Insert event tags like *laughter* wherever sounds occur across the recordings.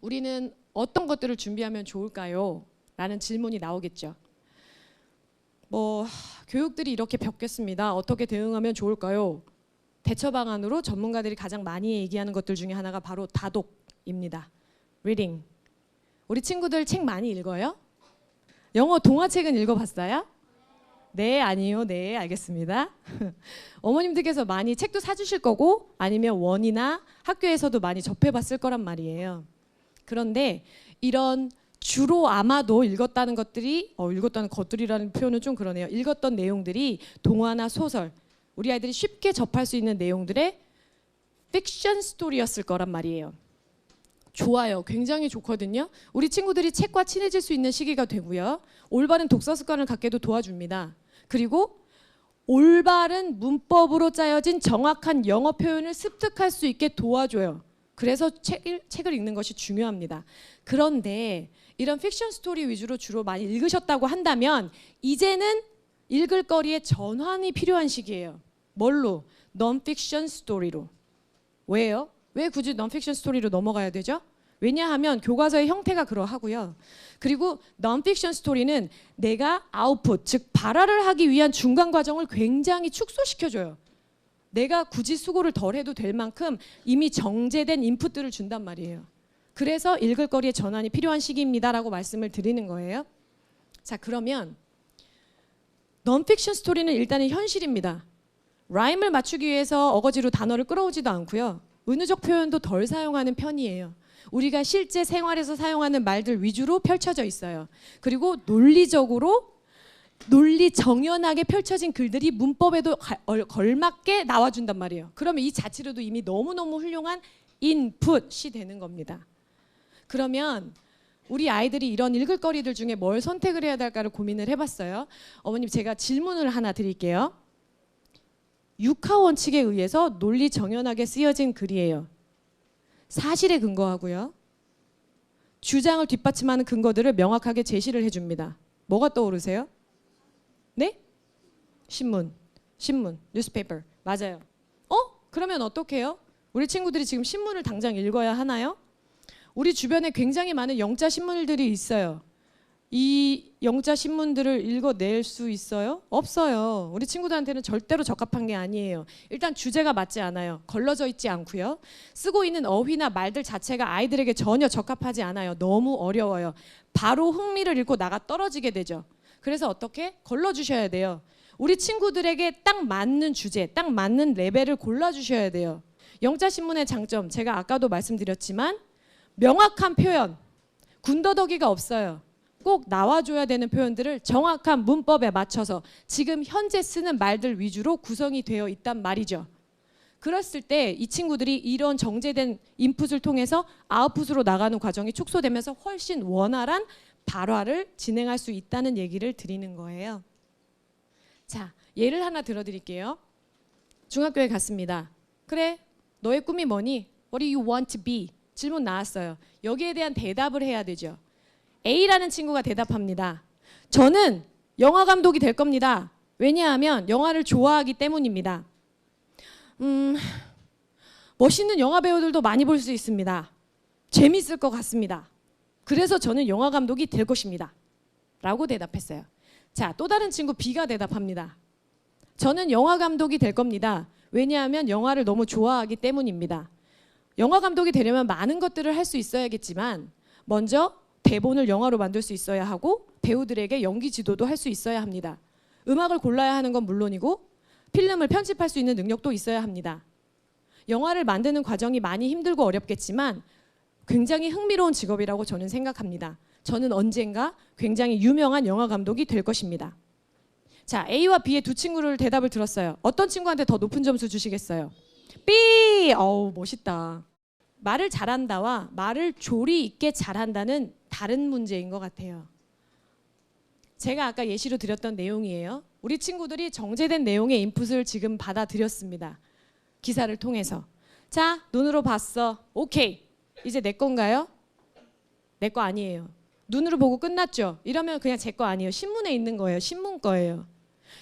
우리는 어떤 것들을 준비하면 좋을까요? 라는 질문이 나오겠죠. 뭐 하, 교육들이 이렇게 벽겠습니다. 어떻게 대응하면 좋을까요? 대처 방안으로 전문가들이 가장 많이 얘기하는 것들 중에 하나가 바로 다독입니다. reading. 우리 친구들 책 많이 읽어요? 영어 동화책은 읽어봤어요? 네, 아니요, 네, 알겠습니다. *laughs* 어머님들께서 많이 책도 사주실 거고 아니면 원이나 학교에서도 많이 접해봤을 거란 말이에요. 그런데 이런 주로 아마도 읽었다는 것들이 어, 읽었다는 것들이라는 표현은 좀 그러네요. 읽었던 내용들이 동화나 소설, 우리 아이들이 쉽게 접할 수 있는 내용들의 픽션 스토리였을 거란 말이에요. 좋아요. 굉장히 좋거든요. 우리 친구들이 책과 친해질 수 있는 시기가 되고요. 올바른 독서 습관을 갖게도 도와줍니다. 그리고 올바른 문법으로 짜여진 정확한 영어 표현을 습득할 수 있게 도와줘요. 그래서 책을, 책을 읽는 것이 중요합니다. 그런데 이런 픽션 스토리 위주로 주로 많이 읽으셨다고 한다면 이제는 읽을 거리에 전환이 필요한 시기예요. 뭘로? 넌픽션 스토리로. 왜요? 왜 굳이 넌픽션 스토리로 넘어가야 되죠? 왜냐하면 교과서의 형태가 그러하고요. 그리고 넌픽션 스토리는 내가 아웃풋, 즉 발화를 하기 위한 중간 과정을 굉장히 축소시켜줘요. 내가 굳이 수고를 덜 해도 될 만큼 이미 정제된 인풋들을 준단 말이에요. 그래서 읽을 거리의 전환이 필요한 시기입니다라고 말씀을 드리는 거예요. 자, 그러면 넌픽션 스토리는 일단은 현실입니다. 라임을 맞추기 위해서 어거지로 단어를 끌어오지도 않고요. 은유적 표현도 덜 사용하는 편이에요. 우리가 실제 생활에서 사용하는 말들 위주로 펼쳐져 있어요. 그리고 논리적으로 논리 정연하게 펼쳐진 글들이 문법에도 걸맞게 나와준단 말이에요. 그러면 이 자체로도 이미 너무너무 훌륭한 인풋이 되는 겁니다. 그러면 우리 아이들이 이런 읽을 거리들 중에 뭘 선택을 해야 될까를 고민을 해봤어요. 어머님 제가 질문을 하나 드릴게요. 육하 원칙에 의해서 논리 정연하게 쓰여진 글이에요. 사실에 근거하고요. 주장을 뒷받침하는 근거들을 명확하게 제시를 해줍니다. 뭐가 떠오르세요? 네? 신문, 신문, 뉴스페이퍼 맞아요. 어? 그러면 어떡해요? 우리 친구들이 지금 신문을 당장 읽어야 하나요? 우리 주변에 굉장히 많은 영자 신문들이 있어요. 이 영자 신문들을 읽어낼 수 있어요? 없어요. 우리 친구들한테는 절대로 적합한 게 아니에요. 일단 주제가 맞지 않아요. 걸러져 있지 않고요. 쓰고 있는 어휘나 말들 자체가 아이들에게 전혀 적합하지 않아요. 너무 어려워요. 바로 흥미를 잃고 나가 떨어지게 되죠. 그래서 어떻게 걸러 주셔야 돼요. 우리 친구들에게 딱 맞는 주제, 딱 맞는 레벨을 골라 주셔야 돼요. 영자 신문의 장점 제가 아까도 말씀드렸지만 명확한 표현, 군더더기가 없어요. 꼭 나와줘야 되는 표현들을 정확한 문법에 맞춰서 지금 현재 쓰는 말들 위주로 구성이 되어 있단 말이죠. 그랬을 때 이 친구들이 이런 정제된 인풋을 통해서 아웃풋으로 나가는 과정이 축소되면서 훨씬 원활한 발화를 진행할 수 있다는 얘기를 드리는 거예요. 자, 예를 하나 들어드릴게요. 중학교에 갔습니다. 그래, 너의 꿈이 뭐니? What do you want to be? 질문 나왔어요. 여기에 대한 대답을 해야 되죠. A라는 친구가 대답합니다. 저는 영화 감독이 될 겁니다. 왜냐하면 영화를 좋아하기 때문입니다. 음, 멋있는 영화 배우들도 많이 볼 수 있습니다. 재밌을 것 같습니다. 그래서 저는 영화 감독이 될 것입니다. 라고 대답했어요. 자, 또 다른 친구 B가 대답합니다. 저는 영화 감독이 될 겁니다. 왜냐하면 영화를 너무 좋아하기 때문입니다. 영화 감독이 되려면 많은 것들을 할 수 있어야겠지만 먼저 대본을 영화로 만들 수 있어야 하고 배우들에게 연기 지도도 할 수 있어야 합니다. 음악을 골라야 하는 건 물론이고 필름을 편집할 수 있는 능력도 있어야 합니다. 영화를 만드는 과정이 많이 힘들고 어렵겠지만 굉장히 흥미로운 직업이라고 저는 생각합니다. 저는 언젠가 굉장히 유명한 영화 감독이 될 것입니다. 자, A와 B의 두 친구를 대답을 들었어요. 어떤 친구한테 더 높은 점수 주시겠어요? B! 어우, 멋있다. 말을 잘한다와 말을 조리 있게 잘한다는 다른 문제인 것 같아요. 제가 아까 예시로 드렸던 내용이에요. 우리 친구들이 정제된 내용의 인풋을 지금 받아들였습니다. 기사를 통해서. 자, 눈으로 봤어. 오케이. 이제 내 건가요? 내 거 아니에요. 눈으로 보고 끝났죠. 이러면 그냥 제 거 아니에요. 신문에 있는 거예요. 신문 거예요.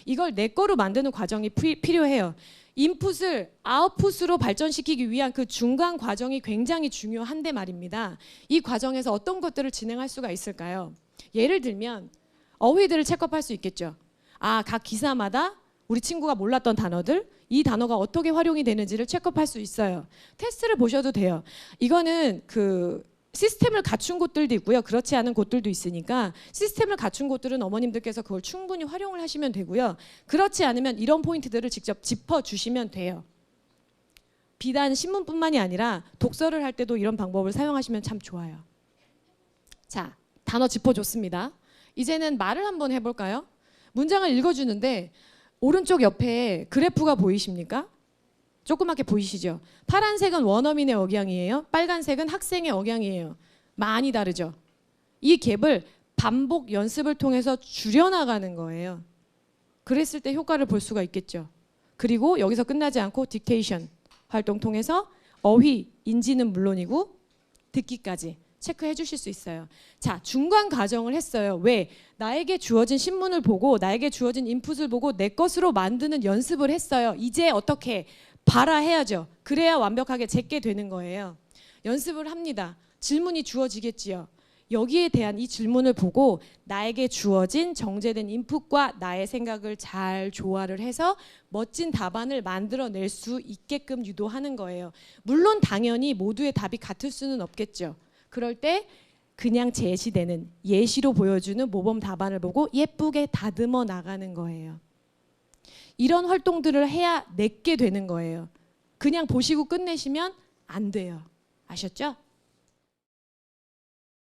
이걸 내 거로 만드는 과정이 피- 필요해요. 인풋을 아웃풋으로 발전시키기 위한 그 중간 과정이 굉장히 중요한데 말입니다. 이 과정에서 어떤 것들을 진행할 수가 있을까요? 예를 들면 어휘들을 체크업할 수 있겠죠. 아, 각 기사마다 우리 친구가 몰랐던 단어들, 이 단어가 어떻게 활용이 되는지를 체크업할 수 있어요. 테스트를 보셔도 돼요. 이거는 그 시스템을 갖춘 곳들도 있고요. 그렇지 않은 곳들도 있으니까 시스템을 갖춘 곳들은 어머님들께서 그걸 충분히 활용을 하시면 되고요. 그렇지 않으면 이런 포인트들을 직접 짚어 주시면 돼요. 비단 신문뿐만이 아니라 독서를 할 때도 이런 방법을 사용하시면 참 좋아요. 자, 단어 짚어줬습니다. 이제는 말을 한번 해볼까요? 문장을 읽어주는데 오른쪽 옆에 그래프가 보이십니까? 조그맣게 보이시죠? 파란색은 원어민의 억양이에요. 빨간색은 학생의 억양이에요. 많이 다르죠? 이 갭을 반복 연습을 통해서 줄여나가는 거예요. 그랬을 때 효과를 볼 수가 있겠죠. 그리고 여기서 끝나지 않고 딕테이션 활동 통해서 어휘, 인지는 물론이고 듣기까지 체크해 주실 수 있어요. 자, 중간 과정을 했어요. 왜? 나에게 주어진 신문을 보고 나에게 주어진 인풋을 보고 내 것으로 만드는 연습을 했어요. 이제 어떻게 봐라 해야죠. 그래야 완벽하게 제게 되는 거예요. 연습을 합니다. 질문이 주어지겠지요. 여기에 대한 이 질문을 보고 나에게 주어진 정제된 인풋과 나의 생각을 잘 조화를 해서 멋진 답안을 만들어낼 수 있게끔 유도하는 거예요. 물론 당연히 모두의 답이 같을 수는 없겠죠. 그럴 때 그냥 제시되는 예시로 보여주는 모범 답안을 보고 예쁘게 다듬어 나가는 거예요. 이런 활동들을 해야 내게 되는 거예요. 그냥 보시고 끝내시면 안 돼요. 아셨죠?